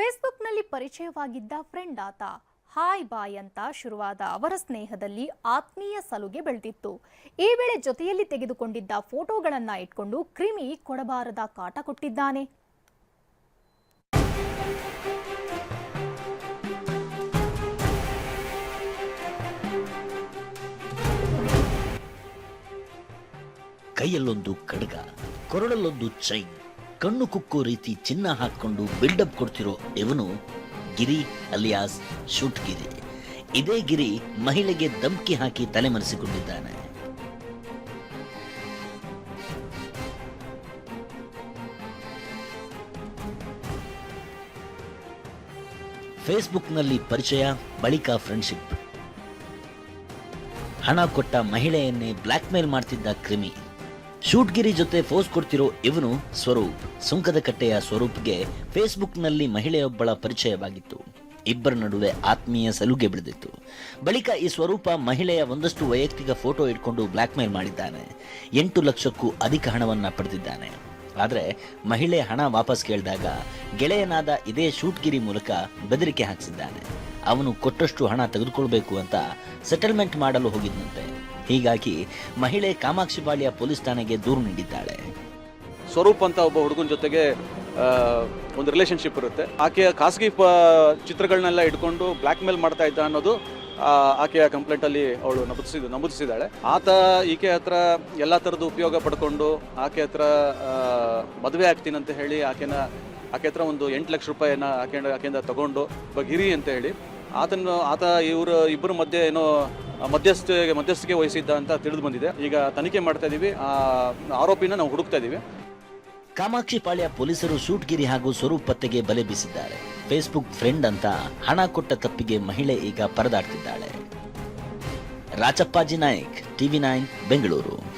ಫೇಸ್ಬುಕ್ನಲ್ಲಿ ಪರಿಚಯವಾಗಿದ್ದ ಫ್ರೆಂಡ್ ಆತ. Hi bye ಅಂತ ಶುರುವಾದ ಅವರ ಸ್ನೇಹದಲ್ಲಿ ಆತ್ಮೀಯ ಸಲುಗೆ ಬೆಳೆದಿತ್ತು. ಈ ವೇಳೆ ಜೊತೆಯಲ್ಲಿ ತೆಗೆದುಕೊಂಡಿದ್ದ ಫೋಟೋಗಳನ್ನ ಇಟ್ಕೊಂಡು ಕ್ರಿಮಿ ಕೊಡಬಾರದ ಕಾಟ ಕೊಟ್ಟಿದ್ದಾನೆ. ಕೈಯಲ್ಲೊಂದು ಕಡಗ ಕೊರಳಲ್ಲೊಂದು ಚೈನ್ ಕಣ್ಣು ಕುಕ್ಕೋ ರೀತಿ ಚಿನ್ನ ಹಾಕೊಂಡು ಬಿಲ್ಡಪ್ ಕೊಡ್ತಿರೋ ಇವನು ಗಿರಿ ಅಲಿಯಾಸ್ ಶೂಟ್ ಗಿರಿ ಇದೇ ಗಿರಿ ಮಹಿಳೆಗೆ ಧಮ್ಕಿ ಹಾಕಿ ತಲೆಮರೆಸಿಕೊಂಡಿದ್ದಾನೆ ಫೇಸ್ಬುಕ್ನಲ್ಲಿ ಪರಿಚಯ, ಬಳಿಕ ಫ್ರೆಂಡ್ಶಿಪ್ ಹಣ ಕೊಟ್ಟ ಮಹಿಳೆಯನ್ನೇ ಬ್ಲ್ಯಾಕ್ ಮೇಲ್ ಮಾಡ್ತಿದ್ದ ಕ್ರಿಮಿ. ಶೂಟ್ಗಿರಿ ಜೊತೆ ಫೋಸ್ ಕೊಡ್ತಿರೋ ಇವನು ಸ್ವರೂಪ್. ಸುಂಕದ ಕಟ್ಟೆಯ ಸ್ವರೂಪ್ಗೆ ಫೇಸ್ಬುಕ್ನಲ್ಲಿ ಮಹಿಳೆಯೊಬ್ಬಳ ಪರಿಚಯವಾಗಿತ್ತು. ಇಬ್ಬರ ನಡುವೆ ಆತ್ಮೀಯ ಸಲುಗೆ ಬಿಡದಿತ್ತು ಬಳಿಕ ಈ ಸ್ವರೂಪ ಮಹಿಳೆಯ ಒಂದಷ್ಟು ವೈಯಕ್ತಿಕ ಫೋಟೋ ಇಟ್ಕೊಂಡು ಬ್ಲ್ಯಾಕ್ ಮೇಲ್ ಮಾಡಿದ್ದಾನೆ. ಎಂಟು ಲಕ್ಷಕ್ಕೂ ಅಧಿಕ ಹಣವನ್ನ ಪಡೆದಿದ್ದಾನೆ. ಆದರೆ ಮಹಿಳೆ ಹಣ ವಾಪಸ್ ಕೇಳಿದಾಗ ಗೆಳೆಯನಾದ ಇದೇ ಶೂಟ್ಗಿರಿ ಮೂಲಕ ಬೆದರಿಕೆ ಹಾಕಿಸಿದ್ದಾನೆ. ಅವನು ಕೊಟ್ಟಷ್ಟು ಹಣ ತೆಗೆದುಕೊಳ್ಬೇಕು ಅಂತ ಸೆಟಲ್ಮೆಂಟ್ ಮಾಡಲು ಹೋಗಿದ್ದಂತೆ ಹೀಗಾಗಿ ಮಹಿಳೆ ಕಾಮಾಕ್ಷಿಪಾಳ್ಯ ಪೊಲೀಸ್ ಠಾಣೆಗೆ ದೂರು ನೀಡಿದ್ದಾಳೆ. ಸ್ವರೂಪ್ ಅಂತ ಒಬ್ಬ ಹುಡುಗನ ಜೊತೆಗೆ ಒಂದು ರಿಲೇಶನ್ಶಿಪ್ ಇರುತ್ತೆ. ಆಕೆಯ ಖಾಸಗಿ ಚಿತ್ರಗಳನ್ನೆಲ್ಲ ಇಟ್ಕೊಂಡು ಬ್ಲ್ಯಾಕ್ ಮೇಲ್ ಮಾಡ್ತಾ ಇದ್ದ ಅನ್ನೋದು ಆಕೆಯ ಆಕೆಯ ಕಂಪ್ಲೇಂಟಲ್ಲಿ ಅವಳು ನಮೂದಿಸಿದ, ನಮೂದಿಸಿದ್ದಾಳೆ. ಆತ ಈಕೆ ಹತ್ರ ಎಲ್ಲ ಥರದ್ದು ಉಪಯೋಗ ಪಡ್ಕೊಂಡು, ಆಕೆ ಹತ್ರ ಮದುವೆ ಆಗ್ತೀನಿ ಅಂತ ಹೇಳಿ ಆಕೆನ, ಆಕೆ ಹತ್ರ ಒಂದು ಎಂಟು ಲಕ್ಷ ರೂಪಾಯಿನ ಆಕೆ, ಆಕೆಯಿಂದ ತಗೊಂಡು ಬಗಿರಿ ಗಿರಿ ಅಂತ ಹೇಳಿ ಆತನ ಆತ ಇವರು, ಇಬ್ಬರ ಮಧ್ಯೆ ಏನೋ ಮಧ್ಯಸ್ಥಿಗೆ ಮಧ್ಯಸ್ಥಿಕೆ ವಹಿಸಿದ್ದ ಅಂತ ತಿಳಿದು ಬಂದಿದೆ. ಈಗ ತನಿಖೆ ಮಾಡ್ತಾ ಇದೀವಿ. ಆ, ಆರೋಪಿನ ನಾವು ಹುಡುಕ್ತಾ ಇದೀವಿ. ಕಾಮಾಕ್ಷಿಪಾಳ್ಯ ಪೊಲೀಸರು ಶೂಟ್ಗಿರಿ ಹಾಗೂ ಸ್ವರೂಪ್ ಪತ್ತೆಗೆ ಬಲೆ ಬೀಸಿದ್ದಾರೆ. ಫೇಸ್ಬುಕ್ ಫ್ರೆಂಡ್ ಅಂತ ಹಣ ಕೊಟ್ಟ ತಪ್ಪಿಗೆ ಮಹಿಳೆ ಈಗ ಪರದಾಡ್ತಿದ್ದಾಳೆ. Rachappaji Nayak TV nine Bengaluru.